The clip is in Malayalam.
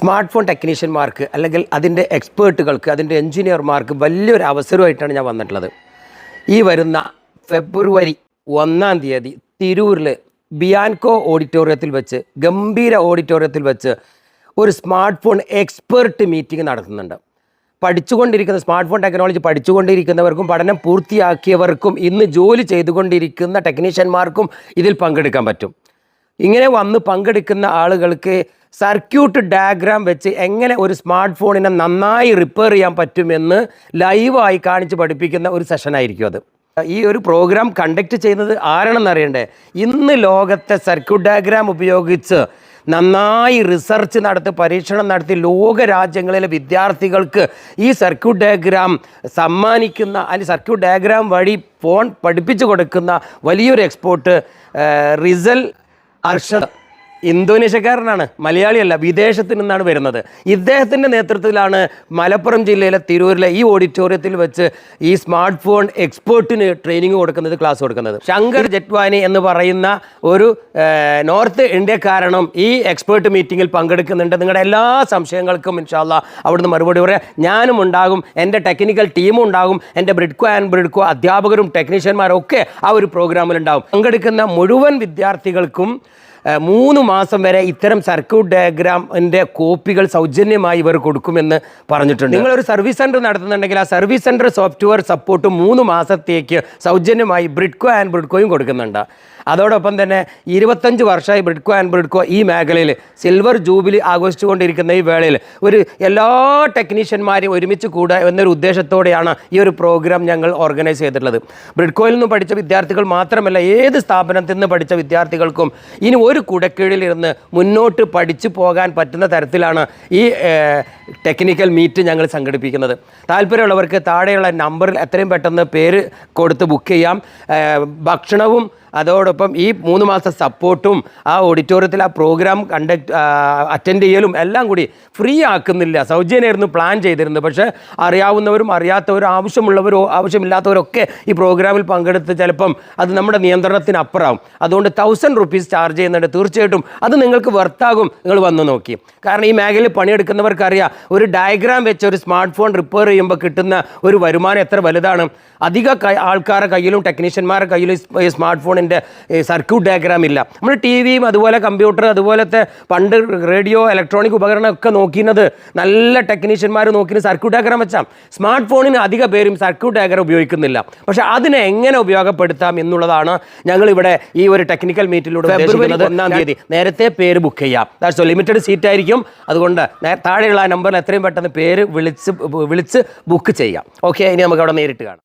സ്മാർട്ട് ഫോൺ ടെക്നീഷ്യന്മാർക്ക് അല്ലെങ്കിൽ അതിന്റെ എക്സ്പേർട്ടുകൾക്ക് അതിന്റെ എഞ്ചിനീയർമാർക്ക് വലിയൊരു അവസരമായിട്ടാണ് ഞാൻ വന്നിട്ടുള്ളത്. ഈ വരുന്ന ഫെബ്രുവരി ഒന്നാം തീയതി തിരൂരിൽ ബിയാൻകോ ഓഡിറ്റോറിയത്തിൽ വെച്ച് ഗംഭീര ഓഡിറ്റോറിയത്തിൽ വെച്ച് ഒരു സ്മാർട്ട് ഫോൺ എക്സ്പേർട്ട് മീറ്റിംഗ് നടത്തുന്നുണ്ട് പഠിച്ചുകൊണ്ടിരിക്കുന്ന സ്മാർട്ട് ഫോൺ ടെക്നോളജി പഠിച്ചുകൊണ്ടിരിക്കുന്നവർക്കും പഠനം പൂർത്തിയാക്കിയവർക്കും ഇന്ന് ജോലി ചെയ്തുകൊണ്ടിരിക്കുന്ന ടെക്നീഷ്യന്മാർക്കും ഇതിൽ പങ്കെടുക്കാൻ പറ്റും. ഇങ്ങനെ വന്ന് പങ്കെടുക്കുന്ന ആളുകൾക്ക് സർക്യൂട്ട് ഡയഗ്രാം വെച്ച് എങ്ങനെ ഒരു സ്മാർട്ട് ഫോണിനെ നന്നായി റിപ്പയർ ചെയ്യാൻ പറ്റുമെന്ന് ലൈവായി കാണിച്ച് പഠിപ്പിക്കുന്ന ഒരു സെഷനായിരിക്കും അത്. ഈ ഒരു പ്രോഗ്രാം കണ്ടക്ട് ചെയ്യുന്നത് ആരാണെന്ന് അറിയണ്ടേ? ഇന്ന് ലോകത്തെ സർക്യൂട്ട് ഡയഗ്രാം ഉപയോഗിച്ച് നന്നായി റിസർച്ച് നടത്തി പരീക്ഷണം നടത്തി ലോക രാജ്യങ്ങളിലെ വിദ്യാർത്ഥികൾക്ക് ഈ സർക്യൂട്ട് ഡയഗ്രാം സമ്മാനിക്കുന്ന അല്ലെങ്കിൽ സർക്യൂട്ട് ഡയഗ്രാം വഴി ഫോൺ പഠിപ്പിച്ചു കൊടുക്കുന്ന വലിയൊരു എക്സ്പോർട്ട് റിസൽ അർഷദ് ഇന്തോനേഷ്യക്കാരനാണ് മലയാളിയല്ല വിദേശത്ത് നിന്നാണ് വരുന്നത്. ഇദ്ദേഹത്തിന്റെ നേതൃത്വത്തിലാണ് മലപ്പുറം ജില്ലയിലെ തിരൂരിലെ ഈ ഓഡിറ്റോറിയത്തിൽ വെച്ച് ഈ സ്മാർട്ട് ഫോൺ എക്സ്പേർട്ടിന് ട്രെയിനിങ് കൊടുക്കുന്നത് ക്ലാസ് കൊടുക്കുന്നത്. ശങ്കർ ജറ്റ്വാനി എന്ന് പറയുന്ന ഒരു നോർത്ത് ഇന്ത്യക്കാരനും ഈ എക്സ്പേർട്ട് മീറ്റിങ്ങിൽ പങ്കെടുക്കുന്നുണ്ട്. നിങ്ങളുടെ എല്ലാ സംശയങ്ങൾക്കും ഇൻഷാല്ല അവിടുന്ന് മറുപടി പറയാം. ഞാനും ഉണ്ടാകും എന്റെ ടെക്നിക്കൽ ടീമും ഉണ്ടാകും എന്റെ ബ്രിഡ്കോ ആൻഡ് ബ്രിഡ്കോ അധ്യാപകരും ടെക്നീഷ്യന്മാരും ഒക്കെ ആ ഒരു പ്രോഗ്രാമിൽ ഉണ്ടാകും. പങ്കെടുക്കുന്ന മുഴുവൻ വിദ്യാർത്ഥികൾക്കും മൂന്ന് മാസം വരെ ഇത്തരം സർക്യൂട്ട് ഡയഗ്രാമിന്റെ കോപ്പികൾ സൗജന്യമായി ഇവർ കൊടുക്കുമെന്ന് പറഞ്ഞിട്ടുണ്ട്. നിങ്ങളൊരു സർവീസ് സെന്റർ നടത്തുന്നുണ്ടെങ്കിൽ ആ സർവീസ് സെന്റർ സോഫ്റ്റ്വെയർ സപ്പോർട്ട് മൂന്ന് മാസത്തേക്ക് സൗജന്യമായി ബ്രിഡ്കോ ആൻഡ് ബ്രിഡ്കോയും കൊടുക്കുന്നുണ്ട്. അതോടൊപ്പം തന്നെ ഇരുപത്തഞ്ച് വർഷമായി ബ്രിഡ്കോ ആൻഡ് ബ്രിഡ്കോ ഈ മേഖലയിൽ സിൽവർ ജൂബിലി ആഘോഷിച്ചുകൊണ്ടിരിക്കുന്ന ഈ വേളയിൽ ഒരു എല്ലാ ടെക്നീഷ്യന്മാരെയും ഒരുമിച്ച് കൂടുക എന്നൊരു ഉദ്ദേശത്തോടെയാണ് ഈ ഒരു പ്രോഗ്രാം ഞങ്ങൾ ഓർഗനൈസ് ചെയ്തിട്ടുള്ളത്. ബ്രിഡ്കോയിൽ നിന്ന് പഠിച്ച വിദ്യാർത്ഥികൾ മാത്രമല്ല ഏത് സ്ഥാപനത്തിൽ നിന്ന് പഠിച്ച വിദ്യാർത്ഥികൾക്കും ഇനി ഒരു കുടക്കീഴിൽ ഇരുന്ന് മുന്നോട്ട് പഠിച്ചു പോകാൻ പറ്റുന്ന തരത്തിലാണ് ഈ ടെക്നിക്കൽ മീറ്റ് ഞങ്ങൾ സംഘടിപ്പിക്കുന്നത്. താല്പര്യമുള്ളവർക്ക് താഴെയുള്ള നമ്പറിൽ എത്രയും പെട്ടെന്ന് പേര് കൊടുത്ത് ബുക്ക് ചെയ്യാം. ഭക്ഷണവും അതോടൊപ്പം ഈ മൂന്ന് മാസത്തെ സപ്പോർട്ടും ആ ഓഡിറ്റോറിയത്തിൽ ആ പ്രോഗ്രാം കണ്ടക്ട് അറ്റൻഡ് ചെയ്യലും എല്ലാം കൂടി ഫ്രീ ആക്കുന്നില്ല. സൗജന്യമായിരുന്നു പ്ലാൻ ചെയ്തിരുന്നത്. പക്ഷേ അറിയാവുന്നവരും അറിയാത്തവരും ആവശ്യമുള്ളവരോ ആവശ്യമില്ലാത്തവരൊക്കെ ഈ പ്രോഗ്രാമിൽ പങ്കെടുത്ത് ചിലപ്പം അത് നമ്മുടെ നിയന്ത്രണത്തിനപ്പുറമാവും അതുകൊണ്ട് തൗസൻഡ് റുപ്പീസ് ചാർജ് ചെയ്യുന്നുണ്ട്. തീർച്ചയായിട്ടും അത് നിങ്ങൾക്ക് വർത്താകും നിങ്ങൾ വന്ന് നോക്കി. കാരണം ഈ മേഖലയിൽ പണിയെടുക്കുന്നവർക്കറിയാം ഒരു ഡയഗ്രാം വെച്ച് ഒരു സ്മാർട്ട് ഫോൺ റിപ്പയർ ചെയ്യുമ്പോൾ കിട്ടുന്ന ഒരു വരുമാനം എത്ര വലുതാണ്. അധിക ആൾക്കാരുടെ കയ്യിലും ടെക്നീഷ്യന്മാരുടെ കയ്യിലും സ്മാർട്ട് ഫോണിന്റെ സർക്യൂട്ട് ഡയഗ്രാം ഇല്ല. നമ്മൾ ടി വിയും അതുപോലെ കമ്പ്യൂട്ടർ അതുപോലത്തെ പണ്ട് റേഡിയോ ഇലക്ട്രോണിക് ഉപകരണമൊക്കെ നോക്കുന്നത് നല്ല ടെക്നീഷ്യന്മാർ നോക്കിയത് സർക്യൂട്ട് ഡയഗ്രാം വെച്ചാൽ സ്മാർട്ട് ഫോണിന് അധിക പേരും സർക്യൂട്ട് ഡയഗ്രാം ഉപയോഗിക്കുന്നില്ല. പക്ഷേ അതിനെ എങ്ങനെ ഉപയോഗപ്പെടുത്താം എന്നുള്ളതാണ് ഞങ്ങൾ ഇവിടെ ഈ ഒരു ടെക്നിക്കൽ മീറ്റിലൂടെ ഉദ്ദേശിക്കുന്നത്. ഒന്നാം തീയതി. നേരത്തെ പേര് ബുക്ക് ചെയ്യാം. ദാറ്റ്സ് ലിമിറ്റഡ് സീറ്റ് ആയിരിക്കും. അതുകൊണ്ട് താഴെയുള്ള ആ നമ്പറിൽ എത്രയും പെട്ടെന്ന് പേര് വിളിച്ച് വിളിച്ച് ബുക്ക് ചെയ്യാം. ഓക്കെ ഇനി നമുക്ക് അവിടെ നേരിട്ട് കാണാം.